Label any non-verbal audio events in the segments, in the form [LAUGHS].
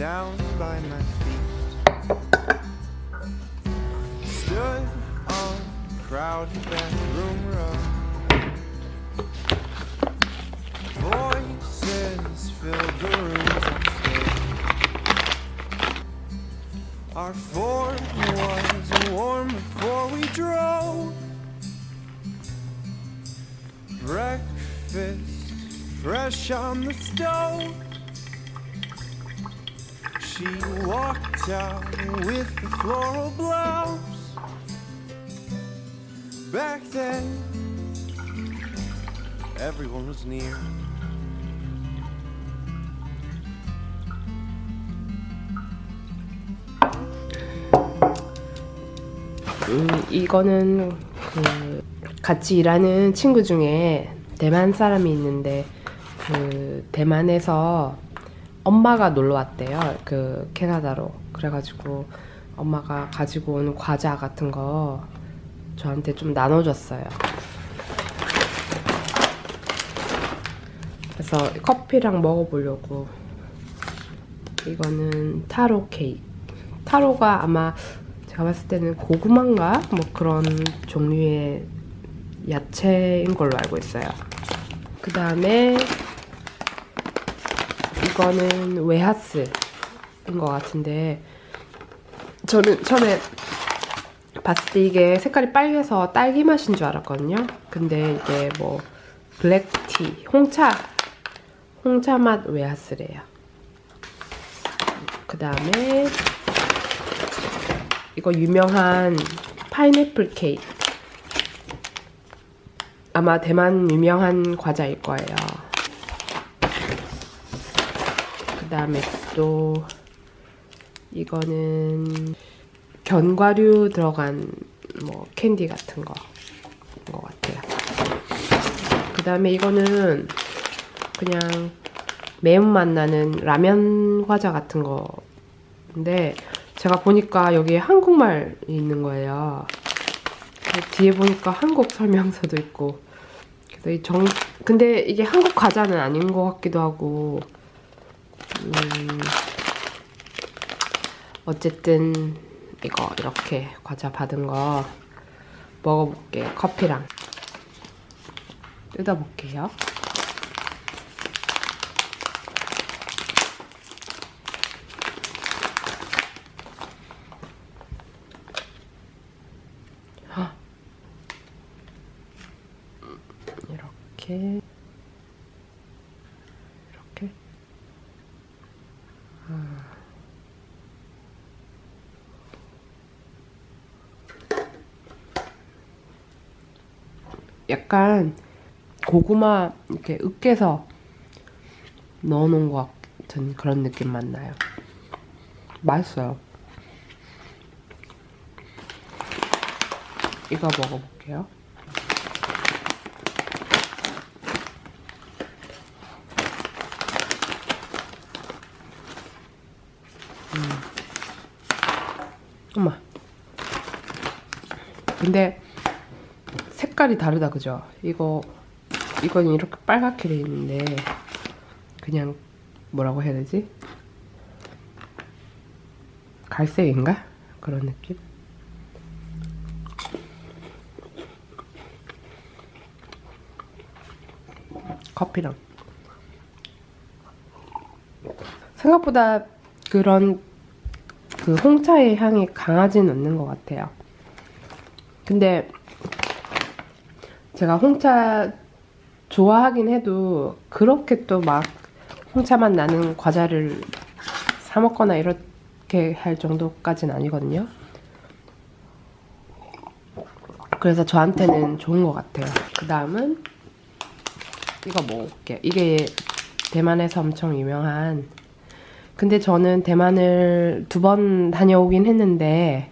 down by my feet. Stood on crowded bathroom row. Voices filled the rooms upstairs. Our Ford was warm before we drove. Breakfast fresh on the stove. She walked out with the floral blouse. Back then, everyone was near. 음, 이거는 그 같이 일하는 친구 중에 대만 사람이 있는데 그 대만에서 엄마가 놀러 왔대요. 그 캐나다로. 그래가지고 엄마가 가지고 온 과자 같은 거 저한테 좀 나눠줬어요. 그래서 커피랑 먹어보려고. 이거는 타로 케이크. 타로가 아마 제가 봤을 때는 고구마인가 뭐 그런 종류의 야채인 걸로 알고 있어요. 그 다음에 이거는 웨하스인 것 같은데 저는 처음에 봤을 때 이게 색깔이 빨개서 딸기 맛인 줄 알았거든요. 근데 이게 뭐 블랙티, 홍차, 홍차 맛 웨하스래요. 그 다음에 이거 유명한 파인애플 케이크. 아마 대만 유명한 과자일 거예요. 그 다음에 또 이거는 견과류 들어간 뭐 캔디 같은 거인 것 같아요. 그 다음에 이거는 그냥 매운맛 나는 라면 과자 같은 거인데 제가 보니까 여기에 한국말이 있는 거예요. 뒤에 보니까 한국 설명서도 있고 그래서 이 정 근데 이게 한국 과자는 아닌 것 같기도 하고 음 어쨌든 이거 이렇게 과자 받은 거 먹어볼게요 커피랑. 뜯어볼게요 이렇게 이렇게 아. 약간 고구마 이렇게 으깨서 넣어놓은 것 같은 그런 느낌만 나요. 맛있어요. 이거 먹어볼게요. 엄마. 근데 색깔이 다르다 그죠? 이거 이건 이렇게 빨갛게 돼 있는데 그냥 뭐라고 해야 되지? 갈색인가? 그런 느낌? 커피랑 생각보다 그런 그 홍차의 향이 강하진 않는 것 같아요. 근데 제가 홍차 좋아하긴 해도 그렇게 또 막 홍차만 나는 과자를 사 먹거나 이렇게 할 정도까지는 아니거든요. 그래서 저한테는 좋은 것 같아요. 그 다음은 이거 먹어볼게요. 이게 대만에서 엄청 유명한 근데 저는 대만을 두 번 다녀오긴 했는데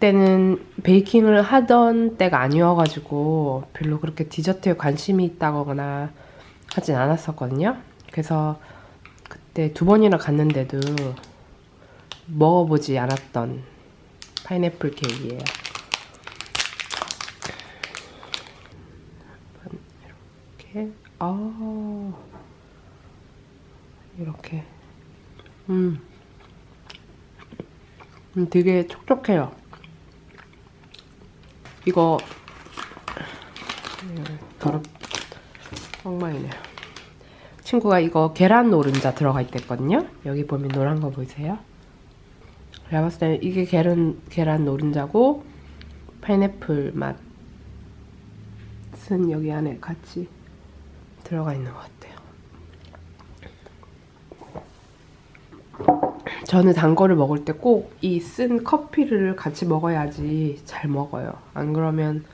그때는 베이킹을 하던 때가 아니어가지고 별로 그렇게 디저트에 관심이 있다거나 하진 않았었거든요. 그래서 그때 두 번이나 갔는데도 먹어보지 않았던 파인애플 케이크예요. 이렇게 아 이렇게 음, 음 되게 촉촉해요. 이거 음, 더럽 엉망이네요. 친구가 이거 계란 노른자 들어가 있댔거든요. 여기 보면 노란 거 보이세요? 제가 봤을 때는 이게 계란 계란 노른자고 파인애플 맛은 여기 안에 같이 들어가 있는 것 같아요. 저는 단 거를 먹을 때 꼭 이 쓴 커피를 같이 먹어야지 잘 먹어요. 안 그러면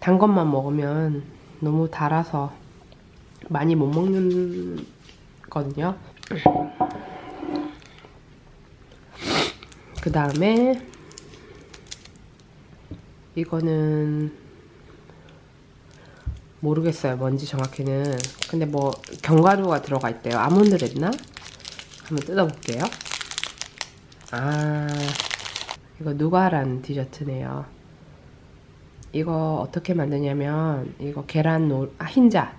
단 것만 먹으면 너무 달아서 많이 못 먹는 거든요. 그 다음에 이거는 모르겠어요. 뭔지 정확히는. 근데 뭐 견과류가 들어가 있대요. 아몬드 랬나? 한번 뜯어볼게요. 아, 이거 누가란 디저트네요. 이거 어떻게 만드냐면 이거 계란 노 아, 흰자랑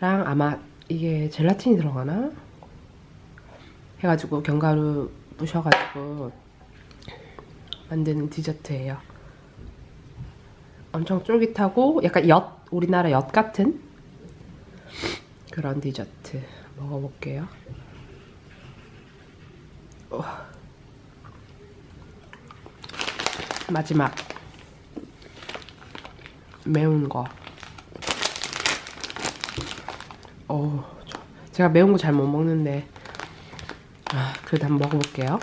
아마 이게 젤라틴이 들어가나? 해가지고 견과류 부셔가지고 만드는 디저트예요. 엄청 쫄깃하고 약간 엿 우리나라 엿 같은 그런 디저트 먹어볼게요. 우와. 마지막 매운 거. 어, 저- 제가 매운 거 잘 못 먹는데 아, 그래도 한번 먹어볼게요.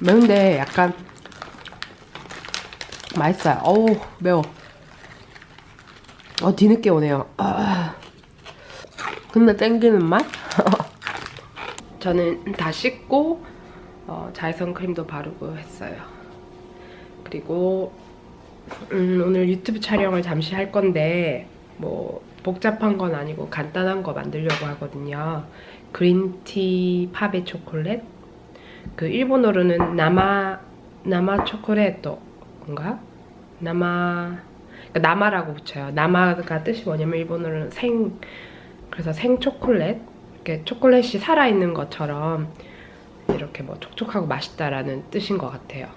매운데 약간 맛있어요. 어우 매워. 어 뒤늦게 오네요. 아, 근데 땡기는 맛? [LAUGHS] 저는 다 씻고 어, 자외선 크림도 바르고 했어요. 그리고 음, 오늘 유튜브 촬영을 잠시 할 건데 뭐 복잡한 건 아니고 간단한 거 만들려고 하거든요. 그린티 파베 초콜릿 그 일본어로는 나마 나마 초콜릿인가? 나마 그러니까 나마라고 붙여요. 나마가 뜻이 뭐냐면 일본어로는 생 그래서 생 초콜릿 이렇게 초콜릿이 살아 있는 것처럼 이렇게 뭐 촉촉하고 맛있다라는 뜻인 것 같아요.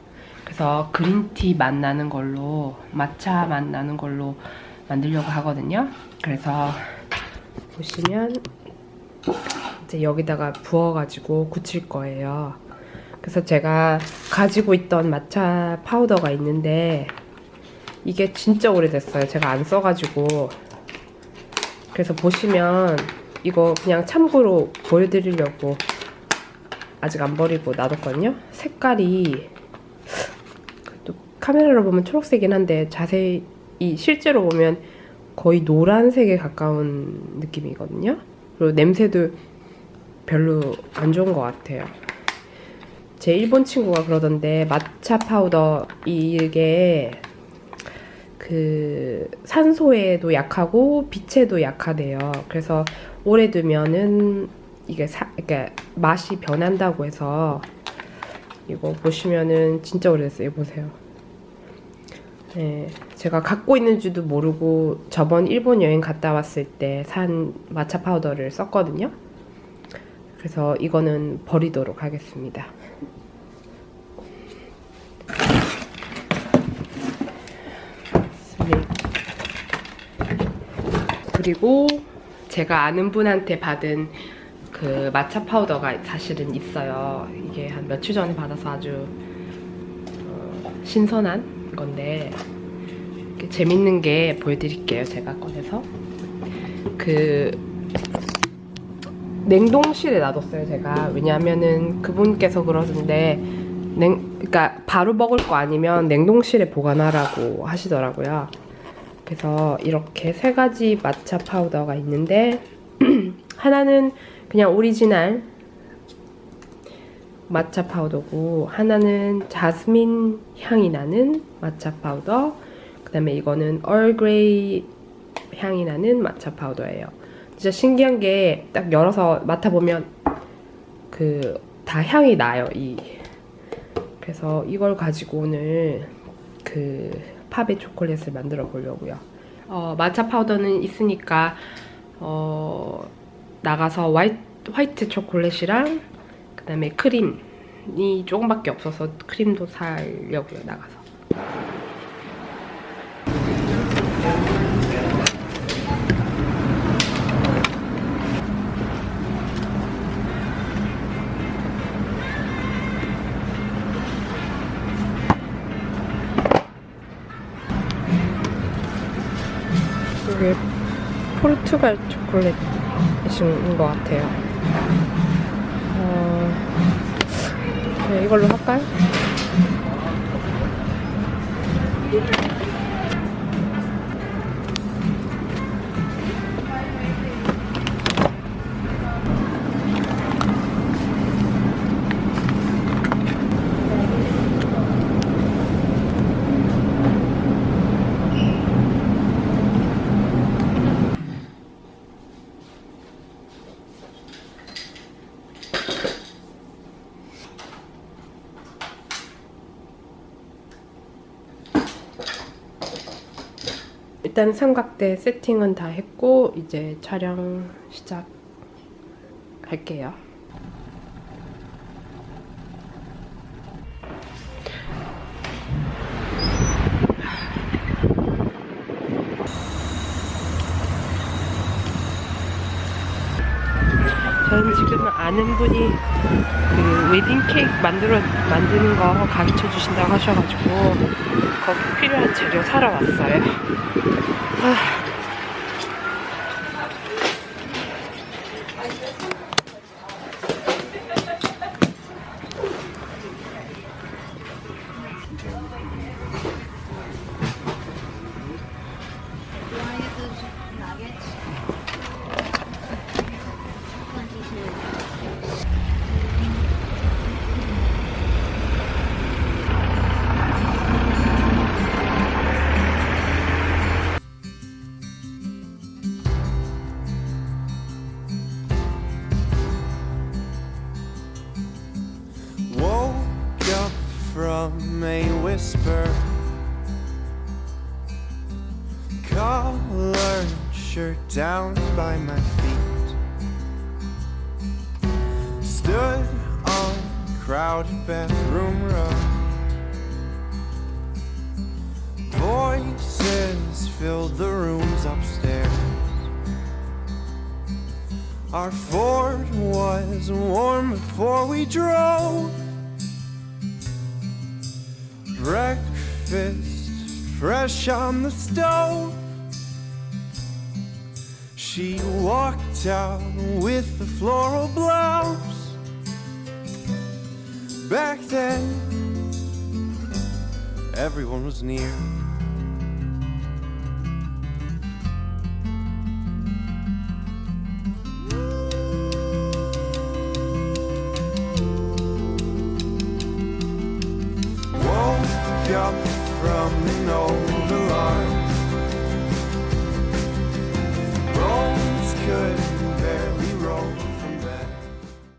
그래서 그린티 맛 나는 걸로 마차 맛 나는 걸로 만들려고 하거든요. 그래서 보시면 이제 여기다가 부어가지고 굳힐 거예요. 그래서 제가 가지고 있던 마차 파우더가 있는데 이게 진짜 오래됐어요. 제가 안 써가지고 그래서 보시면 이거 그냥 참고로 보여드리려고 아직 안 버리고 놔뒀거든요. 색깔이 또 카메라로 보면 초록색이긴 한데 자세히 실제로 보면 거의 노란색에 가까운 느낌이거든요. 그리고 냄새도 별로 안 좋은 것 같아요. 제 일본 친구가 그러던데 마차 파우더 이게 그 산소에도 약하고 빛에도 약하대요. 그래서 오래 두면은 이게 사, 그러니까 맛이 변한다고 해서 이거 보시면은 진짜 오래됐어요. 보세요. 네, 제가 갖고 있는 줄도 모르고 저번 일본 여행 갔다 왔을 때 산 마차 파우더를 썼거든요. 그래서 이거는 버리도록 하겠습니다. 쓰레기. 그리고 제가 아는 분한테 받은 그 마차 파우더가 사실은 있어요. 이게 한 며칠 전에 받아서 아주 어, 신선한 건데 재밌는 게 보여드릴게요. 제가 꺼내서 그 냉동실에 놔뒀어요. 제가 왜냐하면은 그분께서 그러던데 냉 그러니까 바로 먹을 거 아니면 냉동실에 보관하라고 하시더라고요. 그래서 이렇게 세 가지 마차 파우더가 있는데 [CLEARS THROAT] 하나는 그냥 오리지널 마차 파우더고 하나는 자스민 향이 나는 마차 파우더 그 다음에 이거는 얼그레이 향이 나는 마차 파우더예요. 진짜 신기한 게 딱 열어서 맡아보면 그 다 향이 나요. 이 그래서 이걸 가지고 오늘 그 팝의 초콜릿을 만들어 보려고요. 어, 마차 파우더는 있으니까 어, 나가서 화이트, 화이트 초콜릿이랑 그 다음에 크림이 조금밖에 없어서 크림도 사려고요 나가서. 포르투갈 초콜릿인 것 같아요. 어, 네, 이걸로 할까요? 일단 삼각대 세팅은 다 했고 이제 촬영 시작할게요. 저는 지금 아는 분이 그 웨딩 케이크 만들어 만드는 거 가르쳐 주신다고 하셔가지고 거기 필요한 재료 사러 왔어요. 아. Whisper. Collared shirt down by my feet. Stood on crowded bathroom rug. Voices filled the rooms upstairs. Our Ford was warm before we drove. Breakfast fresh on the stove. She walked out with the floral blouse. Back then, everyone was near.